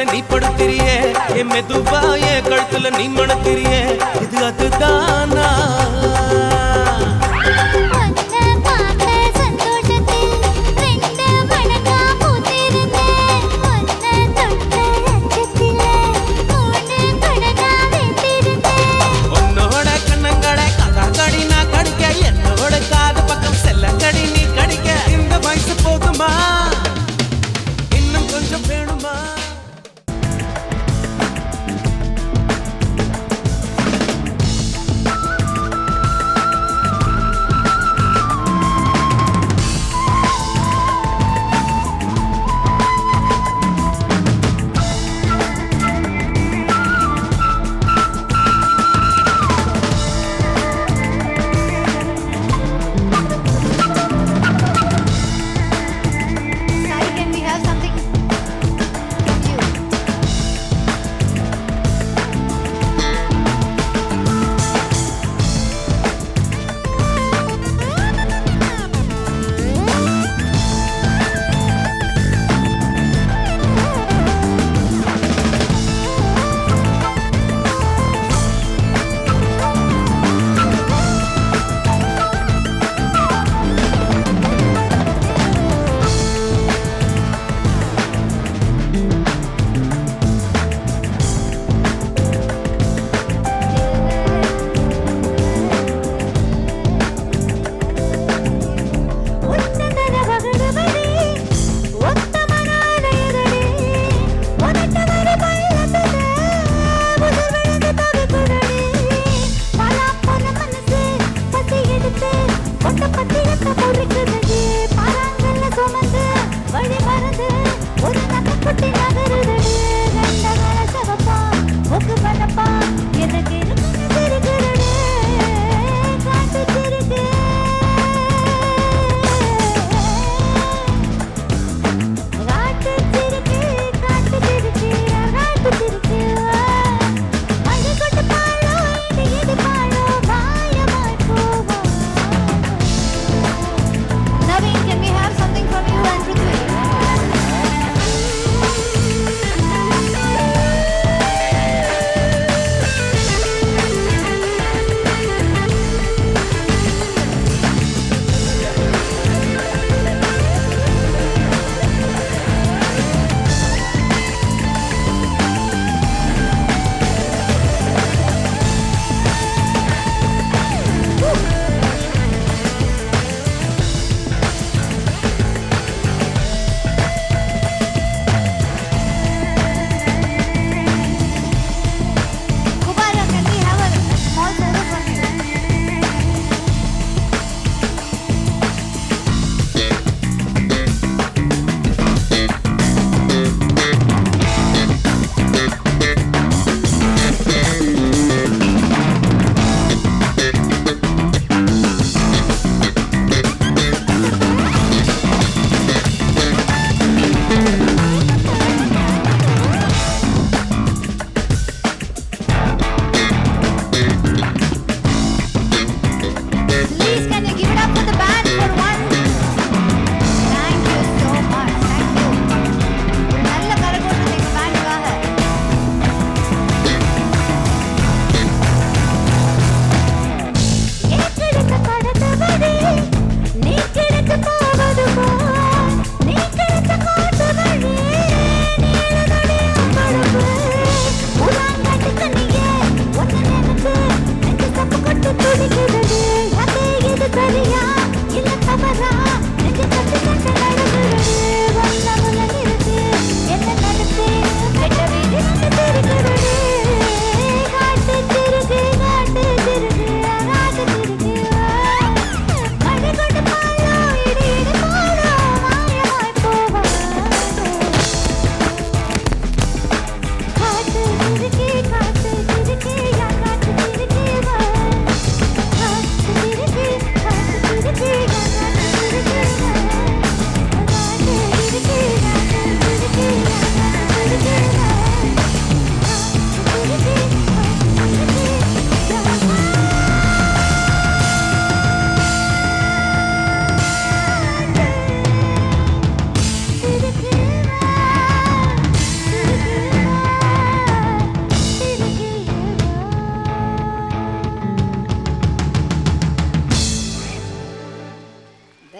கழுத்துல நீ படுத்திரிய. என் மெதுவா என் கழுத்துல நீ மணத்திரிய. இது அதுதானா?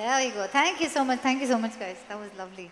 There we go. Thank you so much. Thank you so much, guys. That was lovely.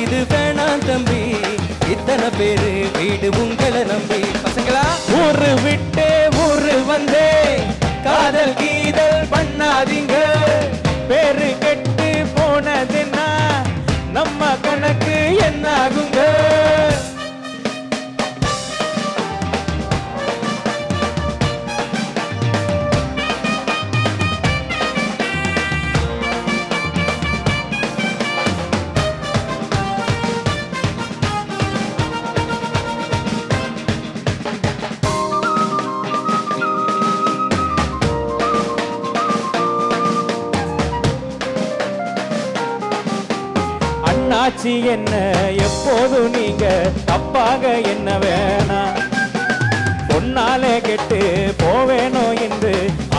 இது வேணாம் தம்பி. இத்தனை பேரு வீடு உங்களை நம்பி. பசங்களா? ஊரு விட்டு ஊரு வந்தே. காதல் கீதல் பண்ணாதீங்க. பேரு கெட்டு போனதுன்னா நம்ம கணக்கு என்ன அண்ணாச்சி என்ன? எப்போதும் நீங்க தப்பாக என்ன வேணாம் பொன்னாலே கெட்டு போவேனோ என்று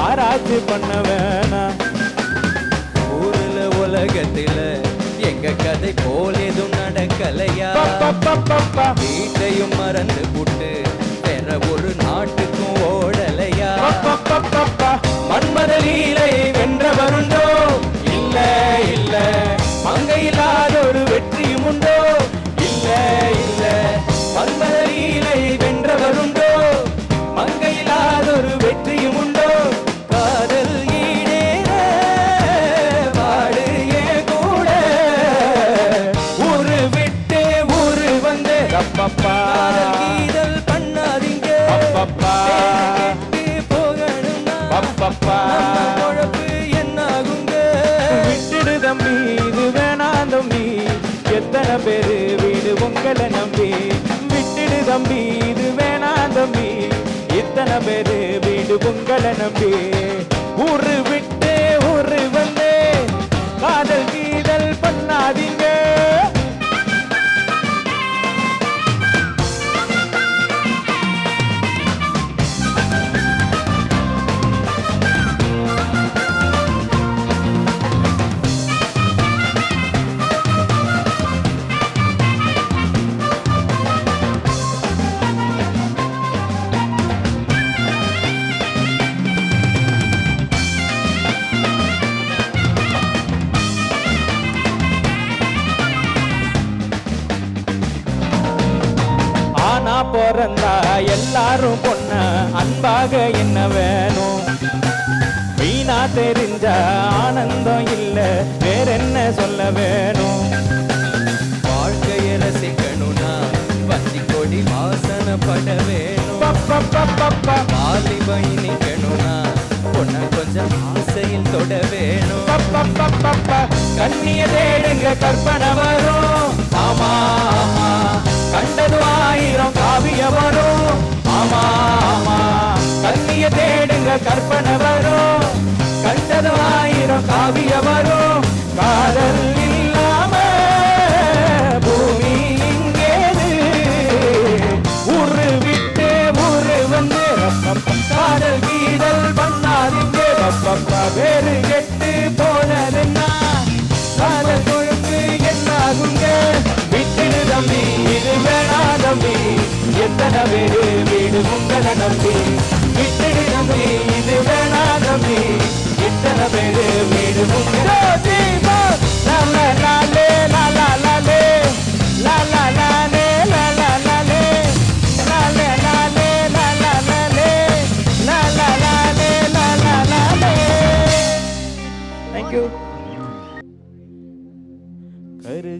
ஆராய்ச்சி பண்ண வேணாம் ஊருல உலகத்துல எங்க கதை போல் எதுவும் நடக்கலையா. வீட்டையும் மறந்து புட்டு வேற ஒரு நாட்டுக்கும் ஓடலையா. மன்மத லீலை காதல் பண்ணாதீங்க. போகணும்னா அப்பப்பா. நம்ம பொழப்பு என்னாகுங்க? விட்டுடு தம்பி இது வேணாம் தம்பி. எத்தனை பேரு வீடு உங்களை நம்பி? விட்டுடு தம்பி இது வேணாம் தம்பி. இத்தனை பேரு வீடு உங்களை நம்பி? ஊரு விட்டு அன்பாக என்ன வேணும்? வீணா தெரிஞ்ச ஆனந்தம் இல்ல வேற என்ன சொல்ல வேணும்? வாழ்க்கைய ரசிக்கணும்னா வஞ்சி கொடி வாசனைப்பட வேணும். பப்பப்பப்பப்பா. வாலிபை நிக்கணும்னா பொண்ண கொஞ்சம் ஆசையில் தொட வேணும். கண்ணிய தேடுங்க கற்பனை வரும். ஆமா ஆமா. கண்டது ஆயிரம் காவிய வரும். ஆமா ஆமா. கண்ணிய தேடுங்க கற்பனை வரும். கண்டது ஆயிரம் காவிய வரும். காதல் இல்லாம பூமி இங்கேது. உரு விட்டு உரு வந்து ரப்பப்பா. காதல் கீதல் பண்ணாதீங்க ரப்பப்பா. வேறு கெட்டு போனதுன்னா காதல் கொழுப்பு என்னாகுங்க விட்டுடு தம்பி இது வேணா தம்பி. எத்தனை பேரு வீடு உங்களை நம்பி. விட்டுடுதமே இது வேணாதமே இத்தனை பேரு வீடு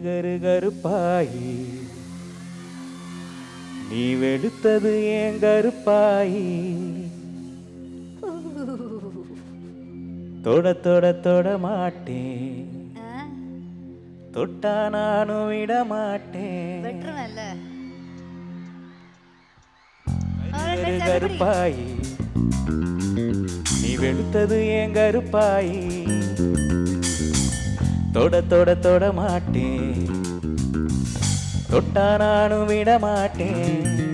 கரு கருப்பாயி நீ வெடுத்தது ஏன் கருப்பாயி தொட தொட தொட மாட்டேன். தொட்டா நானும் விட மாட்டேன். கருப்பாயி. நீ வெளுத்தது ஏன் கருப்பாயி. தொட தொட தொட மாட்டேன். தொட்டா நானும் விட மாட்டேன்.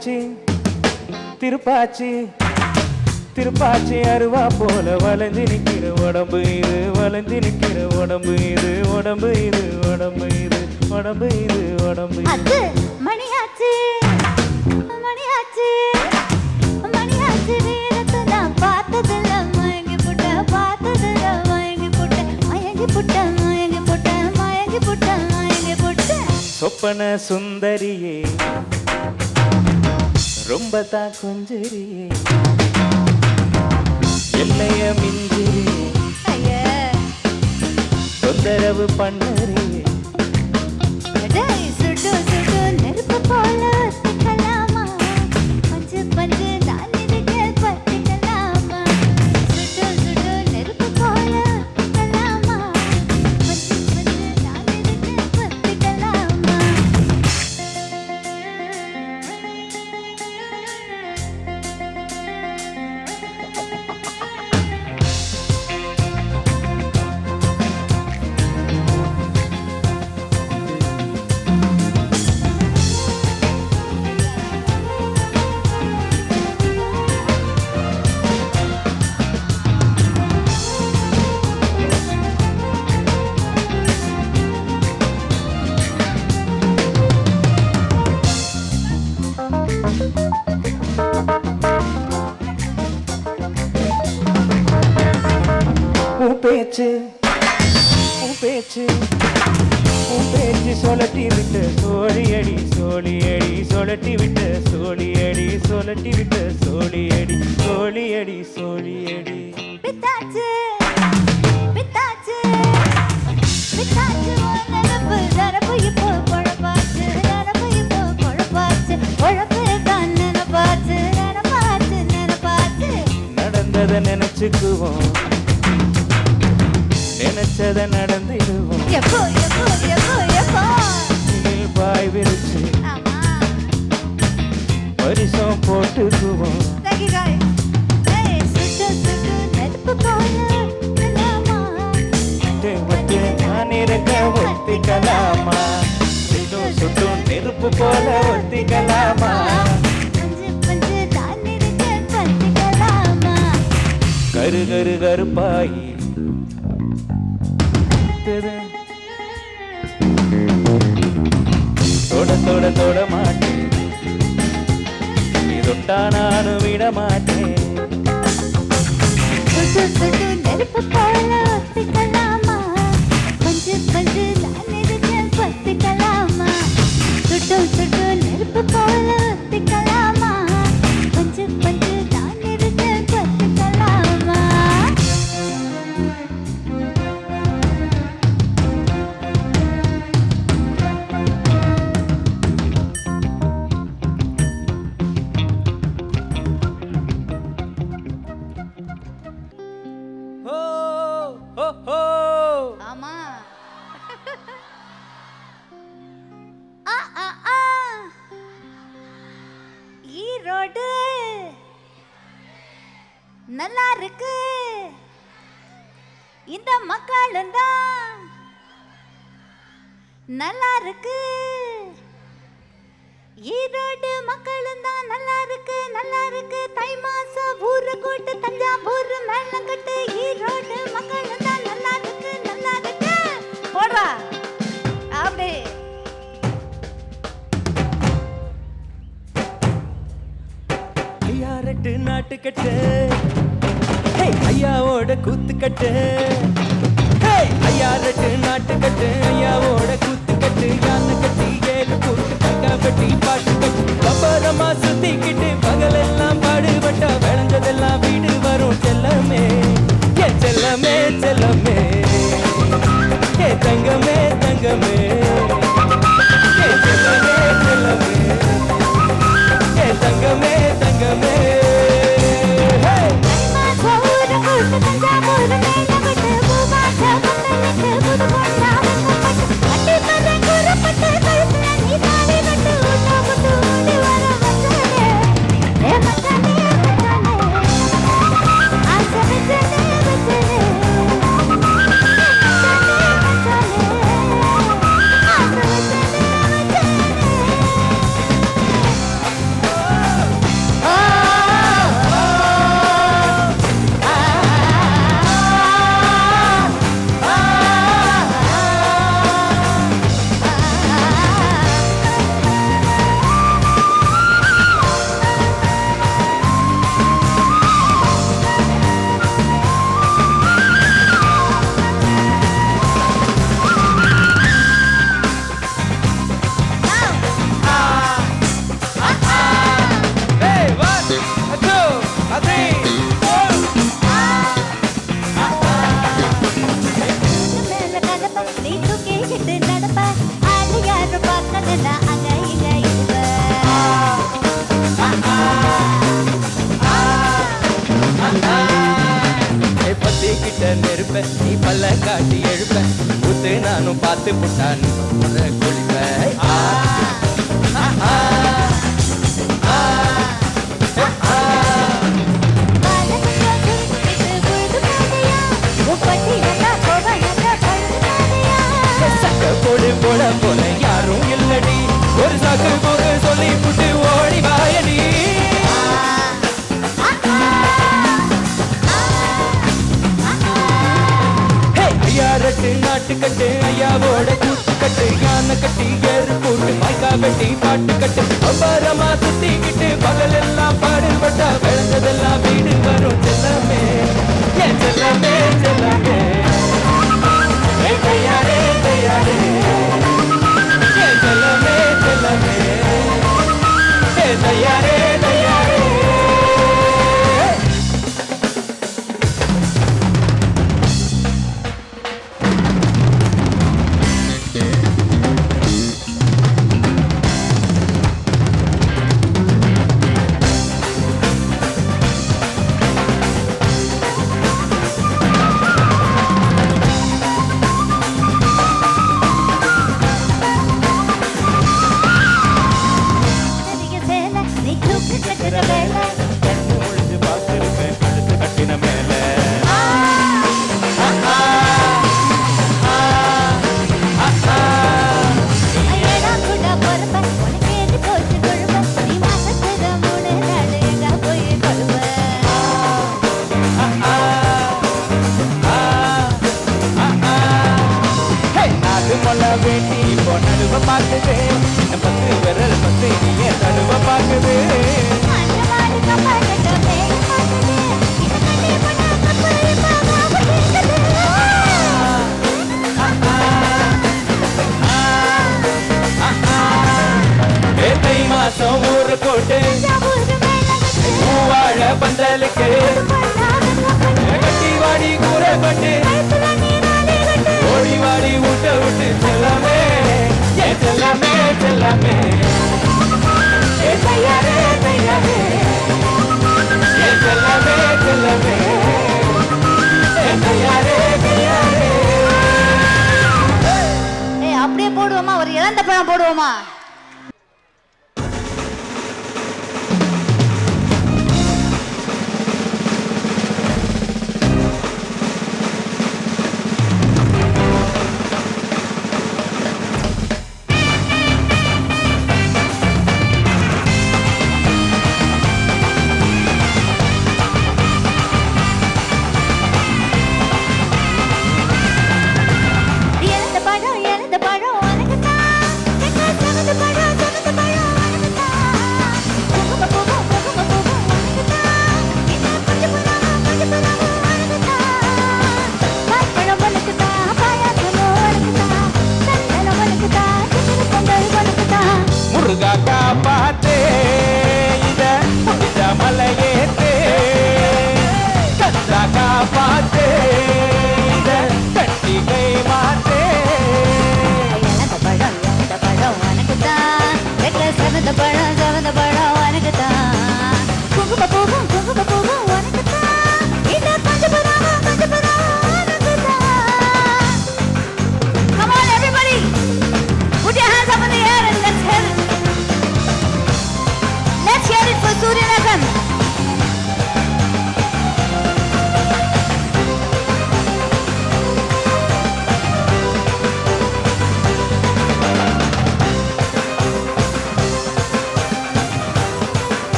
திருப்பாச்சி திருப்பாச்சி திருப்பாச்சி அருவா போல வளைந்து நிக்கிற உடம்பு இது வளைந்து நிக்கிற உடம்பு இது உடம்பு இது உடம்பு இது உடம்பு இது உடம்பு இது. மணியாச்சு மணியாச்சு மணியாச்சு வீரத்தை நான் பார்த்ததில்ல. மயங்கி புட்ட பார்த்ததில்ல. மயங்கி புட்ட மயங்கி புட்ட மயங்கி புட்ட மயங்கி புட்ட மயங்கி புட்ட. சொப்பன சுந்தரியே ரொம்ப தான் கொஞ்சரியே எல்லைய மிஞ்சிரியே தொந்தரவு பண்ணறியே நடந்ததை நினைச்சுக்குவோம். நினைச்சதை நடந்திடுவோம். இனில் பாய் விரிச்சு பரிசம் போட்டுக்குவோம். ஒத்திக்கலாமா? சுட்டும் நெருப்பு போல ஒத்திக்கலாமா? கரு கரு கருப்பாய். தொட தொட தொட மாட்டேன். நீ தொட்டா நானும் விட மாட்டேன். நல்லா இருக்கு இந்த மக்களும் தான் நல்லா இருக்கு ஈரோடு மக்களும் தான் நல்லா இருக்கு நல்லா இருக்கு தை மாசம் ஊரு கூட்டு தஞ்சாவூர் மேலங்கட்டு. ஈரோடு மக்களும் தான் நல்லா இருக்கு நல்லா இருக்கு போடுறா அப்படியே நாட்டு கட்டு ஹே ஐயாவோட கூத்துக்கட்டு. ஹே ஐயா ரெட்டு நாட்டுக்கட்டு. ஐயாவோட கூத்துக்கட்டு. யானை கட்டி ஏழு கூட்டு கட்டா வெட்டி பாட்டு கட்டு பப்பரமா சுத்திக்கிட்டு பகலெல்லாம் பாடுபட்டா விளைஞ்சதெல்லாம் வீடு வரும் செல்லமே. ஏ செல்லமே செல்லமே. te nano pate portano கட்டு நாட்டு கட்டு ஐயாவோட கூட்டு கட்டு. யானை கட்டி ஏறு போட்டு மைக்கா கட்டி பாட்டு கட்டு. அபாரமா சுத்திக்கிட்டு பகல் எல்லாம் பாடுபட்டா விளைஞ்சதெல்லாம் வீடு வரும். செல்லமே செல்லமே செல்லமே. தயாரே தயாரே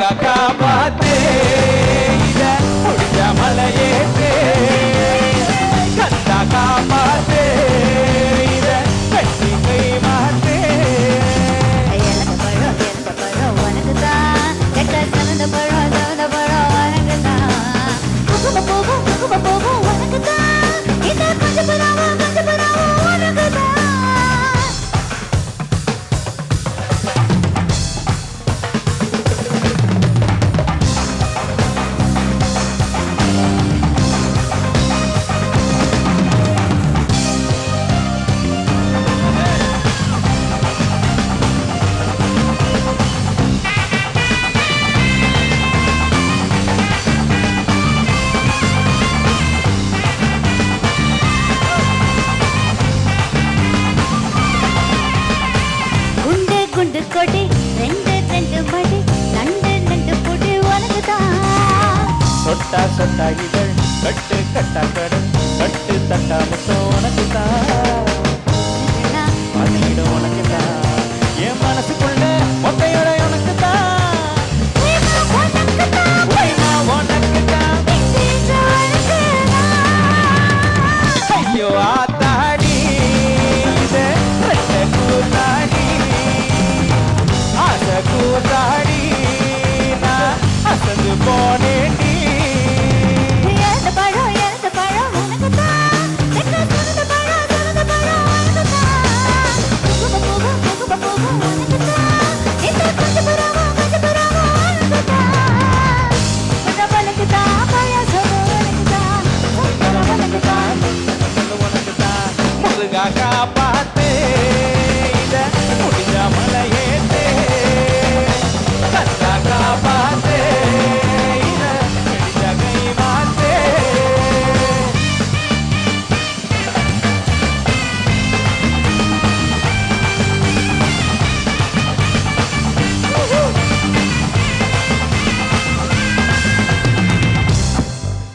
क्या क्या बातें தட்டா சொட்டா இதழ் கட்டு கட்டா கடன் கட்டு தட்டா முத்து